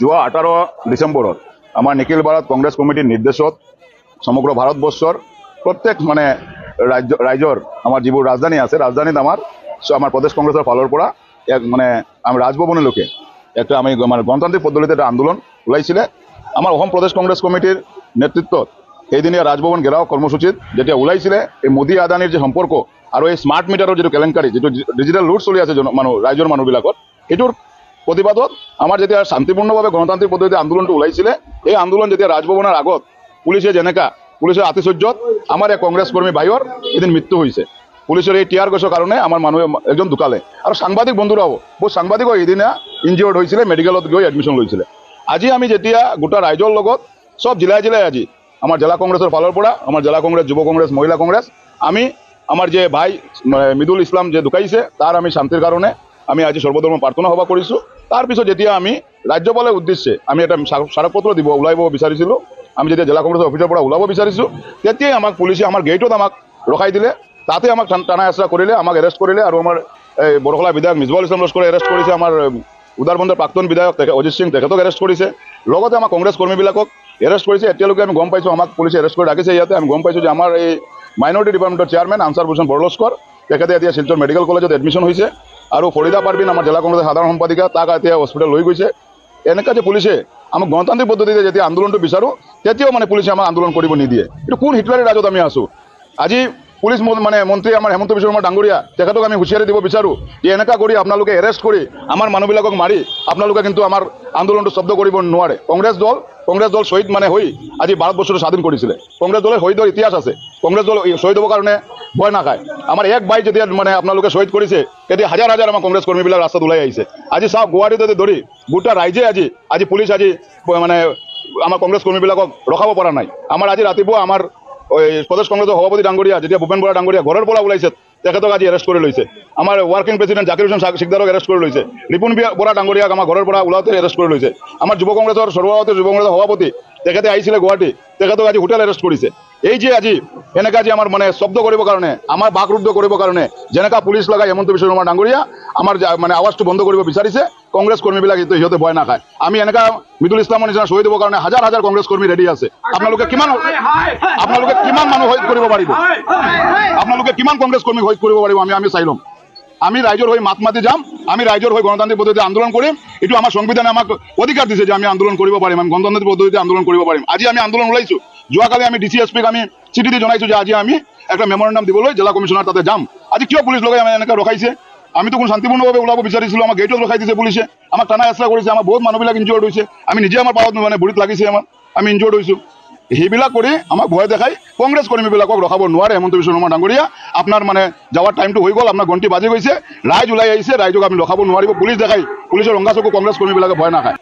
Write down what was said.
যোৱা আঠাৰ ডিচেম্বৰত আমাৰ নিখিল ভাৰত কংগ্ৰেছ কমিটিৰ নিৰ্দেশত সমগ্ৰ ভাৰতবৰ্ষৰ প্ৰত্যেক মানে ৰাজ্য, ৰাইজৰ আমাৰ যিবোৰ ৰাজধানী আছে, ৰাজধানীত আমাৰ আমাৰ প্ৰদেশ কংগ্ৰেছৰ ফালৰ পৰা এক মানে আমি ৰাজভৱনলৈকে একটা আমি মানে গণতান্ত্ৰিক পদ্ধতিতে এটা আন্দোলন ওলাইছিলে। আমাৰ অসম প্ৰদেশ কংগ্ৰেছ কমিটিৰ নেতৃত্বত সেইদিনীয়া ৰাজভৱন ঘেৰাও কৰ্মসূচীত যেতিয়া ওলাইছিলে, এই মোদী আদানীৰ যে সম্পৰ্ক আৰু এই স্মাৰ্ট মিটাৰৰ যিটো কেলেংকাৰী, যিটো ডিজিটেল লুট চলি আছে মানুহ, ৰাইজৰ মানুহবিলাকত, সেইটোৰ প্ৰতিবাদত আমাৰ যেতিয়া শান্তিপূৰ্ণভাৱে গণতান্ত্ৰিক পদ্ধতিতে আন্দোলনটো ওলাইছিলে, এই আন্দোলন যেতিয়া ৰাজভৱনৰ আগত পুলিচে যেনেকা, পুলিচৰ আতিশয্যত আমাৰ এই কংগ্ৰেছ কৰ্মী ভাইৰ এদিন মৃত্যু হৈছে। পুলিচৰ এই টিয়াৰ গেছৰ কাৰণে আমাৰ মানুহে এজন ঢুকালে। আৰু সাংবাদিক বন্ধুৰাও বহু সাংবাদিকো সেইদিনা ইনজিয়ৰ্ড হৈছিলে মেডিকেলত গৈ এডমিশ্যন লৈছিলে। আজি আমি যেতিয়া গোটা ৰাইজৰ লগত, চব জিলাই জিলাই আজি, আমাৰ জিলা কংগ্ৰেছৰ ফালৰ পৰা, আমাৰ জিলা কংগ্ৰেছ, যুৱ কংগ্ৰেছ, মহিলা কংগ্ৰেছ, আমি, আমাৰ যে ভাই মৃদুল ইছলাম যে ঢুকাইছে, তাৰ আমি শান্তিৰ কাৰণে আমি আজি সৰ্বধৰ্ম প্ৰাৰ্থনা সভা কৰিছোঁ। তাৰপিছত যেতিয়া আমি ৰাজ্যপালৰ উদ্দেশ্যে আমি এটা স্মাৰক- স্মাৰকপত্ৰ দিব ওলাব বিচাৰিছিলোঁ, আমি যেতিয়া জিলা কংগ্ৰেছৰ অফিচৰ পৰা ওলাব বিচাৰিছোঁ, তেতিয়াই আমাক পুলিচে আমাৰ গেটত আমাক ৰখাই দিলে, তাতে আমাক টানা হেঁচা কৰিলে, আমাক এৰেষ্ট কৰিলে আৰু আমাৰ, এই বৰখলা বিধায়ক মিজবাউল ইছলাম লস্কৰে এৰেষ্ট কৰিছে, আমাৰ উদাৰবন্দৰ প্ৰাক্তন বিধায়ক অজিত সিং তেখেতক এৰেষ্ট কৰিছে, লগতে আমাৰ কংগ্ৰেছ কৰ্মীবিলাকক এৰেষ্ট কৰিছে, এতিয়ালৈকে আমি গম পাইছোঁ, আমাক পুলিচে এৰেষ্ট কৰি ৰাখিছে, ইয়াতে আমি গম পাইছোঁ যে আমাৰ এই মাইনৰিটি ডিপাৰ্টমেণ্টৰ চেয়াৰমেন আনচাৰ ভূষণ বৰলস্কৰ, তেখেতে এতিয়া শিলচৰ মেডিকেল কলেজত এডমিশ্যন হৈছে আৰু ফৰিদা পাৰবিন আমাৰ জিলা কংগ্ৰেছৰ সাধাৰণ সম্পাদিকা তাক এতিয়া হস্পিটেল লৈ গৈছে। এনেকা যে পুলিচে আমাক গণতান্ত্ৰিক পদ্ধতিতে যেতিয়া আন্দোলনটো বিচাৰোঁ তেতিয়াও মানে পুলিচে আমাক আন্দোলন কৰিব নিদিয়ে এইটো কোন হিটলাৰী ৰাজত আমি আছোঁ আজি পুলিচ মানে মন্ত্ৰী আমাৰ হেমন্ত বিশ্ব শৰ্মা ডাঙৰীয়া তেখেতক আমি হুঁচিয়াৰি দিব বিচাৰোঁ যে এনেকা কৰি আপোনালোকে এৰেষ্ট কৰি আমাৰ মানুহবিলাকক মাৰি, আপোনালোকে কিন্তু আমাৰ আন্দোলনটো শব্দ কৰিব নোৱাৰে। কংগ্ৰেছ দল কংগ্ৰেছ দল শ্বহীদ মানে হৈ আজি ভাৰতবৰ্ষটো স্বাধীন কৰিছিলে কংগ্ৰেছ দলৰ শহীদৰ ইতিহাস আছে। কংগ্ৰেছ দল এই শ্বহীদ হ'বৰ কাৰণে ভয় নাখায় আমাৰ এক বাই যেতিয়া মানে আপোনালোকে শ্বহীদ কৰিছে তেতিয়া হাজাৰ হাজাৰ আমাৰ কংগ্ৰেছ কৰ্মীবিলাক ৰাস্তাত ওলাই আহিছে আজি চাওক গুৱাহাটীতে ধৰি গোটা ৰাইজে আজি আজি পুলিচ আজি মানে আমাৰ কংগ্ৰেছ কৰ্মীবিলাকক ৰখাব পৰা নাই। আমাৰ আজি ৰাতিপুৱা আমাৰ প্ৰদেশ কংগ্ৰেছৰ সভাপতি ডাঙৰীয়া, যেতিয়া ভূপেন বৰা ডাঙৰীয়া ঘৰৰ পৰা ওলাইছে তেখেতক আজি এৰেষ্ট কৰি লৈছে। আমাৰ ওয়ার্কিং প্ৰেচিডেণ্ট জাকির হোসেন সিকদারক এৰেষ্ট কৰি লৈছে। রিপুন বৰা ডাঙ্গরিয়াক আমাৰ ঘৰৰ পৰা ওলাওঁতে এৰেষ্ট কৰি লৈছে। আমাৰ যুৱ কংগ্ৰেছৰ সৰ্বভাৰতীয় যুব কংগ্রেসের সভাপতি, তেখেতে আহিছিলে গুৱাহাটী। তেখেতক আজি হোটেল এৰেষ্ট কৰিছে। এই যে আজি, এনেকা যে আমাৰ মানে শব্দ কৰিবৰ কাৰণে, আমাৰ বাকৰুদ্ধ কৰিবৰ কাৰণে, যেনেকা পুলিচ লগাই হেমন্ত বিশ্ব শৰ্মা ডাঙৰীয়া, আমাৰ মানে আৱাজটো বন্ধ কৰিব বিচাৰিছে কংগ্ৰেছ কৰ্মীবিলাক এইটো সিহঁতে ভয় নাখায়। আমি এনেকা মৃদুল ইছলামৰ নিচিনা শ্বহীদ হ'বৰ কাৰণে হাজাৰ হাজাৰ কংগ্ৰেছ কৰ্মী ৰেডি আছে। আপোনালোকে কিমান আপোনালোকে কিমান মানুহ শহীদ কৰিব পাৰিব? আপোনালোকে কিমান কংগ্ৰেছ কৰ্মী শহীদ কৰিব পাৰিব? আমি আমি চাই ল'ম। আমি ৰাইজৰ হৈ মাত মাতি যাম। আমি ৰাইজৰ হৈ গণতান্ত্ৰিক পদ্ধতিতে আন্দোলন কৰিম। এইটো আমাৰ সংবিধানে আমাক অধিকাৰ দিছে যে আমি আন্দোলন কৰিব পাৰিম। আমি গণতান্ত্ৰিক পদ্ধতিতে আন্দোলন কৰিব পাৰিম। আজি আমি আন্দোলন ওলাইছোঁ। যোৱাকালি আমি ডি চি এছ পিক আমি চিঠি দি জনাইছোঁ যে আজি আমি একটা মেমৰেণ্ডাম দিবলৈ জিলা কমিশ্যনাৰ তাতে যাম। আজি কিয় পুলিচ লগাই আমি এনেকৈ ৰখাইছে? আমিতো কোনো শান্তিপূৰ্ণভাৱে ওলাব বিচাৰিছিলোঁ আমাৰ গেটত ৰখাই দিছে পুলিচে আমাক টানা হেঁচা কৰিছে আমাৰ বহুত মানুহবিলাক ইনজিয়ৰ্ড হৈছে আমি নিজে আমাৰ পাৰত মানে ভৰিত লাগিছে আমাৰ আমি ইনজিয়ৰ্ড হৈছোঁ সেইবিলাক কৰি আমাক ভয় দেখাই, কংগ্ৰেছ কৰ্মীবিলাকক ৰখাব নোৱাৰে, হেমন্ত বিশ্ব শৰ্মা ডাঙৰীয়া, আপোনাৰ মানে যাৱাৰ টাইমটো হৈ গ'ল, আপোনাৰ ঘণ্টি বাজি গৈছে, ৰাইজ ওলাই আহিছে, ৰাইজক আমি ৰখাব নোৱাৰিব, পুলিচ দেখাই, পুলিচৰ ৰংগা চকু কংগ্ৰেছ কৰ্মীবিলাকে ভয় নাখায়।